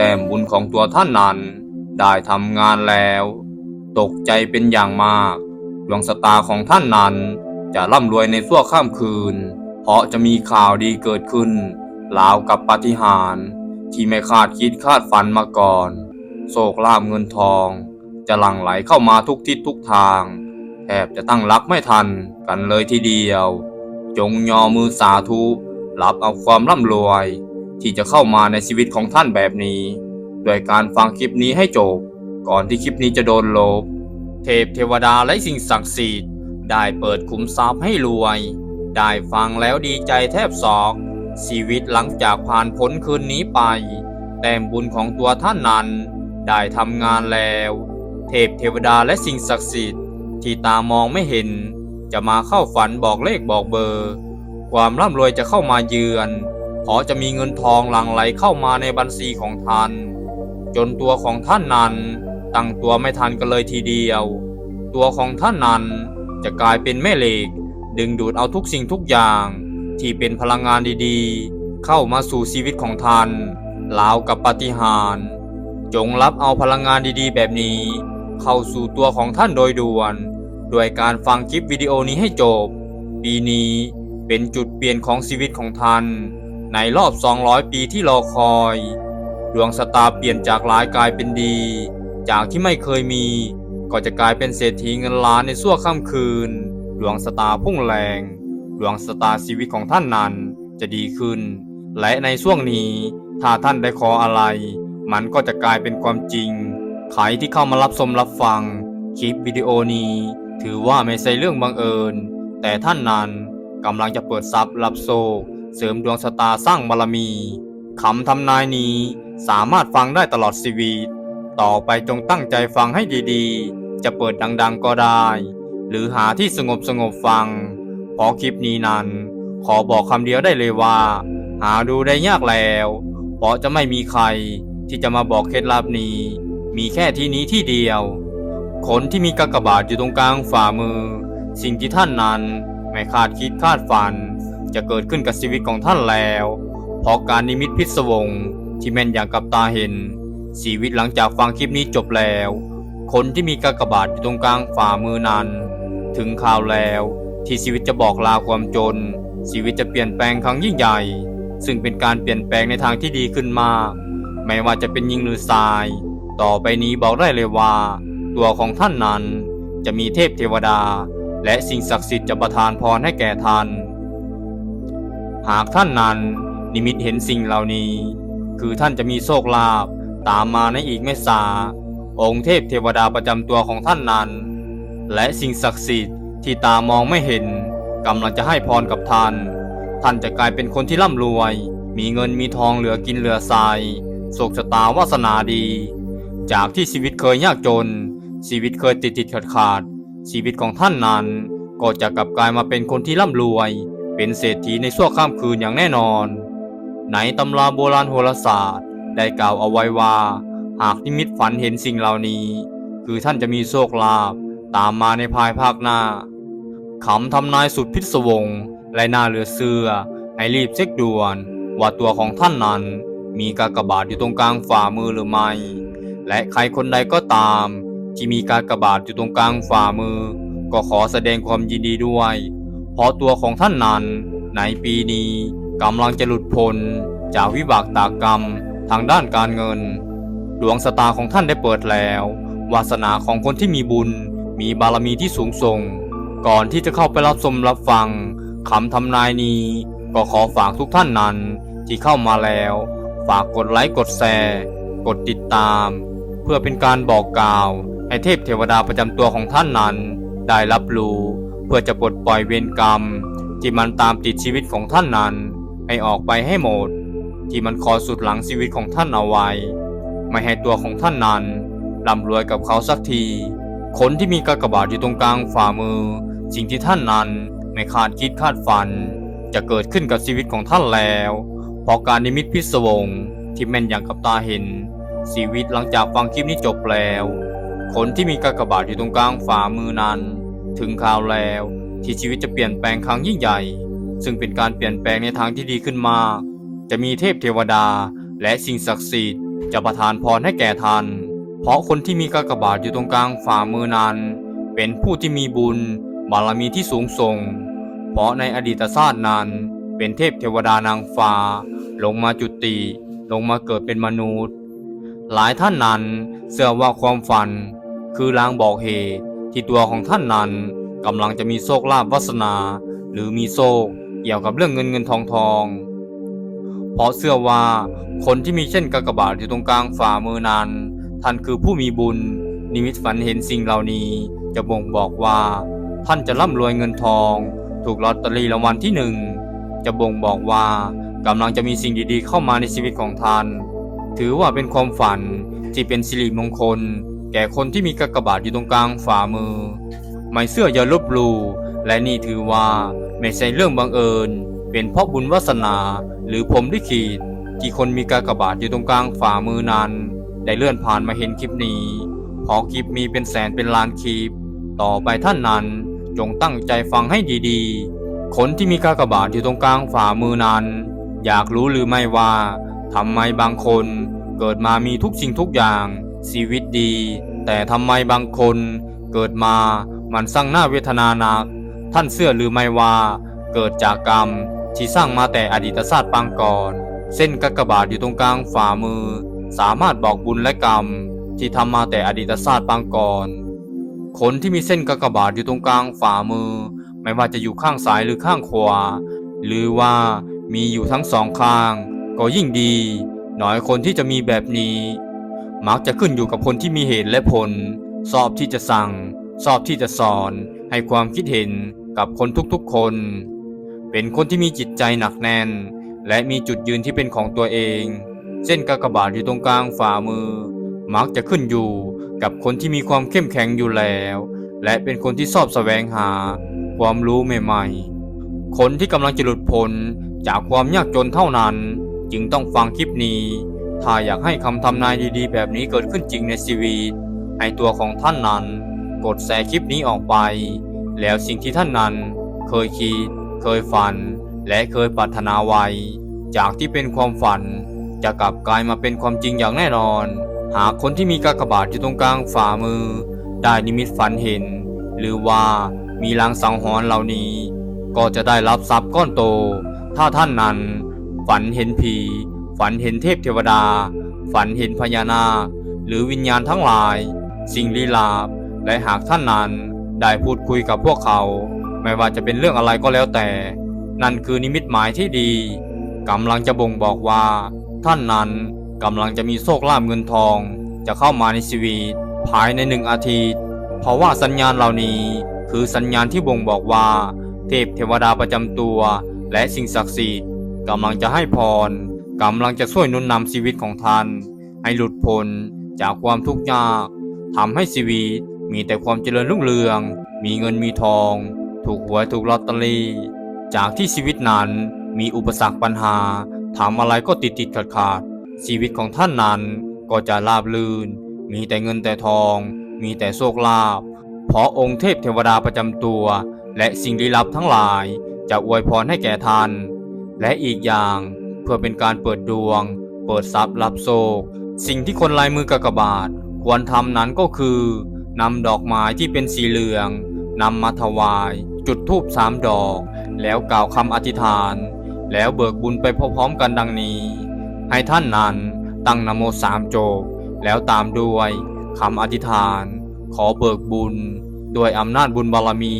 แต้มบุญของตัวท่านนั้น ได้ทำงานแล้ว ตกใจเป็นอย่างมาก ดวงชะตาของท่านนั้น จะร่ำรวยในชั่วข้ามคืน เพราะจะมีข่าวดีเกิดขึ้นราวกับปาฏิหาริย์ที่ไม่คาดคิดคาดฝันมาก่อน โศกลาบเงินทอง จะหลั่งไหลเข้ามาทุกทิศทุกทางแทบจะตั้งรับไม่ทันกันเลยทีเดียว จงยอมือสาธุ รับเอาความร่ำรวย ที่จะเข้ามาในชีวิตของท่านแบบนี้โดยการฟังคลิปนี้ให้จบ ก่อนที่คลิปนี้จะโดนลบ เทพเทวดาและสิ่งศักดิ์สิทธิ์ได้เปิดขุมทรัพย์ให้รวย ได้ฟังแล้วดีใจแทบสอกชีวิตหลังจากผ่านพ้นคืนนี้ไป แต้มบุญของตัวท่านนั้น ได้ทำงานแล้ว เทพเทวดาและสิ่งศักดิ์สิทธิ์ที่ตามองไม่เห็น จะมาเข้าฝันบอกเลขบอกเบอร์ ความร่ำรวยจะเข้ามาเยือน เพราะจะมีเงินทองหลั่งไหลเข้ามาในบัญชีของท่าน จนตัวของท่านนั้นตั้งตัวไม่ทันกันเลยทีเดียว ตัวของท่านนั้นจะกลายเป็นแม่เหล็ก ดึงดูดเอาทุกสิ่งทุกอย่าง ที่เป็นพลังงานดีๆ เข้ามาสู่ชีวิตของท่านราวกับปฏิหารจงรับเอาพลังงานดีๆ แบบนี้ เข้าสู่ตัวของท่านโดยด่วนด้วยการฟังคลิปวิดีโอนี้ให้จบ ปีนี้เป็นจุดเปลี่ยนของชีวิตของท่าน ในรอบ 200 ปีที่รอคอย ดวงชะตาเปลี่ยนจากร้ายกลายเป็นดี จากที่ไม่เคยมี ก็จะกลายเป็นเศรษฐีเงินล้านในชั่วค่ำคืน ดวงชะตาพุ่งแรง ดวงชะตาชีวิตของท่านนั้นจะดีขึ้น และในช่วงนี้ถ้าท่านได้ขออะไร มันก็จะกลายเป็นความจริง ใครที่เข้ามารับชมรับฟัง คลิปวิดีโอนี้ ถือว่าไม่ใช่เรื่องบังเอิญ แต่ท่านนั้นกำลังจะเปิดทรัพย์รับโชค เสริมดวงชะตาสร้างบารมีคำทำนายนี้สามารถฟังได้ตลอดชีวิต ต่อไปจงตั้งใจฟังให้ดีๆ จะเปิดดังๆก็ได้ หรือหาที่สงบสงบฟัง เพราะคลิปนี้นั้น ขอบอกคำเดียวได้เลยว่า หาดูได้ยากแล้ว เพราะจะไม่มีใครที่จะมาบอกเคล็ดลับนี้ มีแค่ที่นี้ที่เดียว คนที่มีกากบาทอยู่ตรงกลางฝ่ามือ สิ่งที่ท่านนั้นไม่คาดคิดคาดฝัน จะเกิดขึ้นกับชีวิตของท่านแล้วเพราะการนิมิตพิศวงที่แม่นอย่างกับตาเห็น ชีวิตหลังจากฟังคลิปนี้จบแล้ว คนที่มีกากบาทอยู่ตรงกลางฝ่ามือนั้น ถึงข่าวแล้วที่ชีวิตจะบอกลาความจน ชีวิตจะเปลี่ยนแปลงครั้งยิ่งใหญ่ ซึ่งเป็นการเปลี่ยนแปลงในทางที่ดีขึ้นมาก ไม่ว่าจะเป็นยิงหรือทราย ต่อไปนี้บอกได้เลยว่า ตัวของท่านนั้นจะมีเทพเทวดา และสิ่งศักดิ์สิทธิ์จะประทานพรให้แก่ท่าน หากท่านนั้นนิมิตเห็นสิ่งเหล่านี้ คือท่านจะมีโชคลาภตามมาในอีกไม่สาองค์เทพเทวดาประจำตัวของท่านนั้น และสิ่งศักดิ์สิทธิ์ที่ตามองไม่เห็นกำลังจะให้พรกับท่าน ท่านจะกลายเป็นคนที่ร่ำรวย มีเงินมีทองเหลือกินเหลือใช้โชคชะตาวาสนาดี จากที่ชีวิตเคยยากจน ชีวิตเคยติดติดขัดขาด ชีวิตของท่านนั้น ก็จะกลับกลายมาเป็นคนที่ร่ำรวย เป็นเศรษฐีในชั่วข้ามคืนอย่างแน่นอนในตำราโบราณโหราศาสตร์ได้กล่าวเอาไว้ว่า หากนิมิตฝันเห็นสิ่งเหล่านี้ คือท่านจะมีโชคลาภตามมาในภายภาคหน้าคำทำนายสุดพิศวงและน่าเหลือเชื่อให้รีบเช็คด่วน ว่าตัวของท่านนั้น มีกากบาทอยู่ตรงกลางฝ่ามือหรือไม่ และใครคนใดก็ตาม ที่มีกากบาทอยู่ตรงกลางฝ่ามือ ก็ขอแสดงความยินดีด้วย พราะตัวของท่านนั้นในปีนี้กำลังจะหลุดพ้นจากวิบากตากรรมทางด้านการเงิน ดวงสตาของท่านได้เปิดแล้ว วาสนาของคนที่มีบุญมีบารมีที่สูงส่ง ก่อนที่จะเข้าไปรับชมรับฟังคำทำนายนี้ ก็ขอฝากทุกท่านนั้นที่เข้ามาแล้ว ฝากกดไลค์กดแชร์กดติดตาม เพื่อเป็นการบอกกล่าว ให้เทพเทวดาประจำตัวของท่านนั้น ได้รับรู้ เพื่อจะปลดปล่อยเวรกรรม ที่มันตามติดชีวิตของท่านนั้น ให้ออกไปให้หมด ที่มันคอสุดหลังชีวิตของท่านเอาไว้ ไม่ให้ตัวของท่านนั้นร่ำรวยกับเขาสักทีคนที่มีกากบาทอยู่ตรงกลางฝ่ามือ สิ่งที่ท่านนั้นไม่คาดคิดคาดฝัน จะเกิดขึ้นกับชีวิตของท่านแล้วเพราะการนิมิตพิศวงที่แม่นอย่างกับตาเห็น ชีวิตหลังจากฟังคลิปนี้จบแล้ว คนที่มีกากบาทอยู่ตรงกลางฝ่ามือนั้น ถึงข่าวแล้วที่ชีวิตจะเปลี่ยนแปลงครั้งยิ่งใหญ่ ซึ่งเป็นการเปลี่ยนแปลงในทางที่ดีขึ้นมาก จะมีเทพเทวดา และสิ่งศักดิ์สิทธิ์จะประทานพรให้แก่ท่าน เพราะคนที่มีกากบาทอยู่ตรงกลางฝ่ามือนั้น เป็นผู้ที่มีบุญบารมีที่สูงส่ง เพราะในอดีตชาตินั้น เป็นเทพเทวดานางฟ้า ลงมาจุติลงมาเกิดเป็นมนุษย์ หลายท่านนั้นเชื่อว่าความฝันคือลางบอกเหตุ ที่ตัวของท่านนั้นกำลังจะมีโชคลาภวาสนา หรือมีโชคเกี่ยวกับเรื่องเงินเงินทองทอง เพราะเชื่อว่าคนที่มีเช่นกากบาทอยู่ตรงกลางฝ่ามือนั้น ท่านคือผู้มีบุญ นิมิตฝันเห็นสิ่งเหล่านี้ จะบ่งบอกว่า ท่านจะร่ำรวยเงินทอง ถูกลอตเตอรี่รางวัลที่หนึ่งจะบ่งบอกว่ากำลังจะมีสิ่งดีๆ เข้ามาในชีวิตของท่าน ถือว่าเป็นความฝันที่เป็นสิริมงคล แก่คนที่มีกากบาทอยู่ตรงกลางฝ่ามือ ไม่เสื่ออย่าลบลูและนี่ถือว่าไม่ใช่เรื่องบังเอิญ เป็นเพราะบุญวาสนาหรือผมลิขิตที่คนมีกากบาทอยู่ตรงกลางฝ่ามือนั้น ได้เลื่อนผ่านมาเห็นคลิปนี้พราะคลิปมีเป็นแสนเป็นล้านคลิป ต่อไปท่านนั้นจงตั้งใจฟังให้ดีๆ คนที่มีกากบาทอยู่ตรงกลางฝ่ามือนั้น อยากรู้หรือไม่ว่าทำไมบางคนเกิดมามีทุกสิ่งทุกอย่าง ชีวิตดี แต่ทำไมบางคนเกิดมามันสร้างหน้าเวทนาหนัก ท่านเชื่อหรือไม่ว่า เกิดจากกรรม ที่สร้างมาแต่อดีตชาสติปางก่อน เส้นกากบาทอยู่ตรงกลางฝ่ามือ สามารถบอกบุญและกรรม ที่ทำมาแต่อดีตชาสติปางก่อนคนที่มีเส้นกากบาทอยู่ตรงกลางฝ่ามือ ไม่ว่าจะอยู่ข้างซ้ายหรือข้างขวา หรือว่ามีอยู่ทั้งสองข้าง ก็ยิ่งดี น้อยคนที่จะมีแบบนี้ มักจะขึ้นอยู่กับคนที่มีเหตุและผล สอบที่จะสั่ง สอบที่จะสอน ให้ความคิดเห็นกับคนทุกๆคน เป็นคนที่มีจิตใจหนักแน่น และมีจุดยืนที่เป็นของตัวเอง เส้นกากบาทอยู่ตรงกลางฝ่ามือ มักจะขึ้นอยู่กับคนที่มีความเข้มแข็งอยู่แล้ว และเป็นคนที่ชอบแสวงหา ความรู้ใหม่ๆ คนที่กำลังจะหลุดพ้นจากความยากจนเท่านั้น จึงต้องฟังคลิปนี้ ถ้าอยากให้คำทำนายดีๆ แบบนี้เกิดขึ้นจริงในชีวิตให้ตัวของท่านนั้น กดแชร์คลิปนี้ออกไป แล้วสิ่งที่ท่านนั้น เคยคิด เคยฝัน และเคยปรารถนาไว้ จากที่เป็นความฝัน จะกลับกลายมาเป็นความจริงอย่างแน่นอน หากคนที่มีกากบาทอยู่ตรงกลางฝ่ามือ ได้นิมิตฝันเห็น หรือว่ามีลางสังหรณ์เหล่านี้ ก็จะได้รับทรัพย์ก้อนโต ถ้าท่านนั้น ฝันเห็นผี ฝันเห็นเทพเทวดา ฝันเห็นพญานาค หรือวิญญาณทั้งหลาย สิ่งลี้ลับ และหากท่านนั้นได้พูดคุยกับพวกเขา ไม่ว่าจะเป็นเรื่องอะไรก็แล้วแต่ นั่นคือนิมิตหมายที่ดีกำลังจะบ่งบอกว่า ท่านนั้นกำลังจะมีโชคลาภเงินทอง จะเข้ามาในชีวิต ภายในหนึ่งอาทิตย์ เพราะว่าสัญญาณเหล่านี้คือสัญญาณที่บ่งบอกว่า เทพเทวดาประจำตัว และสิ่งศักดิ์สิทธิ์กำลังจะให้พร กำลังจะช่วยนุนนำชีวิตของท่าน ให้หลุดพ้นจากความทุกข์ยากทำให้ชีวิตมีแต่ความเจริญรุ่งเรือง มีเงินมีทอง ถูกหวยถูกลอตเตอรี่ จากที่ชีวิตนั้นมีอุปสรรคปัญหาทำอะไรก็ติดติดขัดขาด ชีวิตของท่านนั้นก็จะราบรื่น มีแต่เงินแต่ทอง มีแต่โชคลาภเพราะองค์เทพเทวดาประจำตัว และสิ่งลี้ลับทั้งหลายจะอวยพรให้แก่ท่าน และอีกอย่าง พื่อเป็นการเปิดดวง เปิดทรัพย์รับโชคสิ่งที่คนลายมือกากบาทควรทำนั้นก็คือนำดอกไม้ที่เป็นสีเหลืองนำมาถวาย จุดธูปสามดอก แล้วกล่าวคำอธิษฐาน แล้วเบิกบุญไปพร้อมๆกันดังนี้ ให้ท่านนั้นตั้งนโมสามจบ แล้วตามด้วยคำอธิษฐาน ขอเบิกบุญด้วยอำนาจบุญบารมี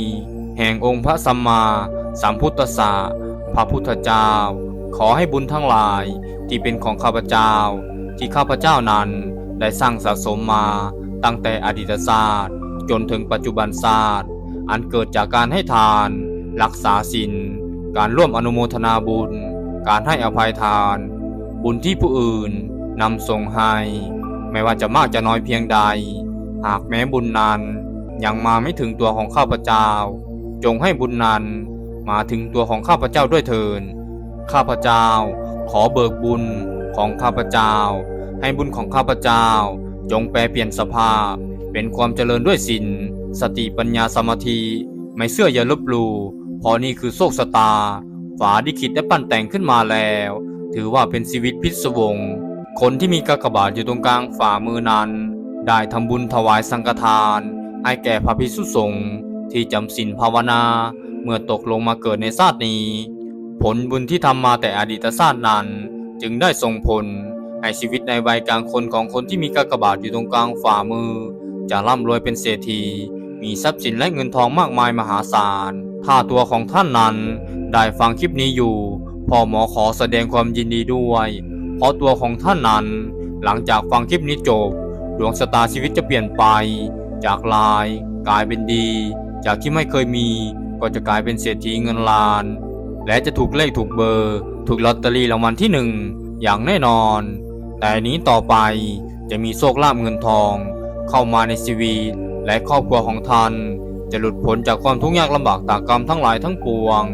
แห่งองค์พระสัมมาสัมพุทธสสะพระพุทธเจ้า ขอให้บุญทั้งหลายที่เป็นของข้าพเจ้า ที่ข้าพเจ้านั้นได้สร้างสะสมมาตั้งแต่อดีตศาสตร์ จนถึงปัจจุบันศาสตร์ อันเกิดจากการให้ทาน รักษาศีลการร่วมอนุโมทนาบุญ การให้อภัยทาน บุญที่ผู้อื่นนำส่งให้ ไม่ว่าจะมากจะน้อยเพียงใด หากแม้บุญนั้นยังมาไม่ถึงตัวของข้าพเจ้า จงให้บุญนั้นมาถึงตัวของข้าพเจ้าด้วยเถิน ข้าพเจ้า ขอเบิกบุญของข้าพเจ้า ให้บุญของข้าพเจ้า จงแปลเปลี่ยนสภาพ เป็นความเจริญด้วยศีลสติปัญญาสมาธิ ไม่เชื่ออย่าลบลู่พราะนี่คือโชคชะตา ฝาดิคิดได้ปั้นแต่งขึ้นมาแล้ว ถือว่าเป็นชีวิตพิศวง คนที่มีกากบาทอยู่ตรงกลางฝ่ามือนั้น ได้ทำบุญถวายสังฆทาน ให้แก่พระภิกษุสงฆ์ที่จำศีลภาวนา เมื่อตกลงมาเกิดในชาตินี้ ผลบุญที่ทำมาแต่อดีตชาตินั้น จึงได้ส่งผลให้ชีวิตในวัยกลางคนของคนที่มีกากบาทอยู่ตรงกลางฝ่ามือ จะร่ำรวยเป็นเศรษฐี มีทรัพย์สินและเงินทองมากมายมหาศาล ถ้าตัวของท่านนั้นได้ฟังคลิปนี้อยู่พ่อหมอขอแสดงความยินดีด้วย เพราะตัวของท่านนั้น หลังจากฟังคลิปนี้จบ ดวงชะตาชีวิตจะเปลี่ยนไป จากลาย กลายเป็นดี จากที่ไม่เคยมีก็จะกลายเป็นเศรษฐีเงินล้าน และจะถูกเลขถูกเบอร์ ถูกลอตเตอรี่รางวัลที่หนึ่งอย่างแน่นอน แต่นี้ต่อไปจะมีโชคลาภเงินทอง เข้ามาในชีวิตและครอบครัวของท่าน จะหลุดพ้นจากความทุกข์ยากลำบากตากกรรมทั้งหลายทั้งปวง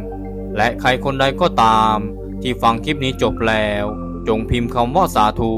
และใครคนใดก็ตาม ที่ฟังคลิปนี้จบแล้ว จงพิมพ์คำว่าสาธุ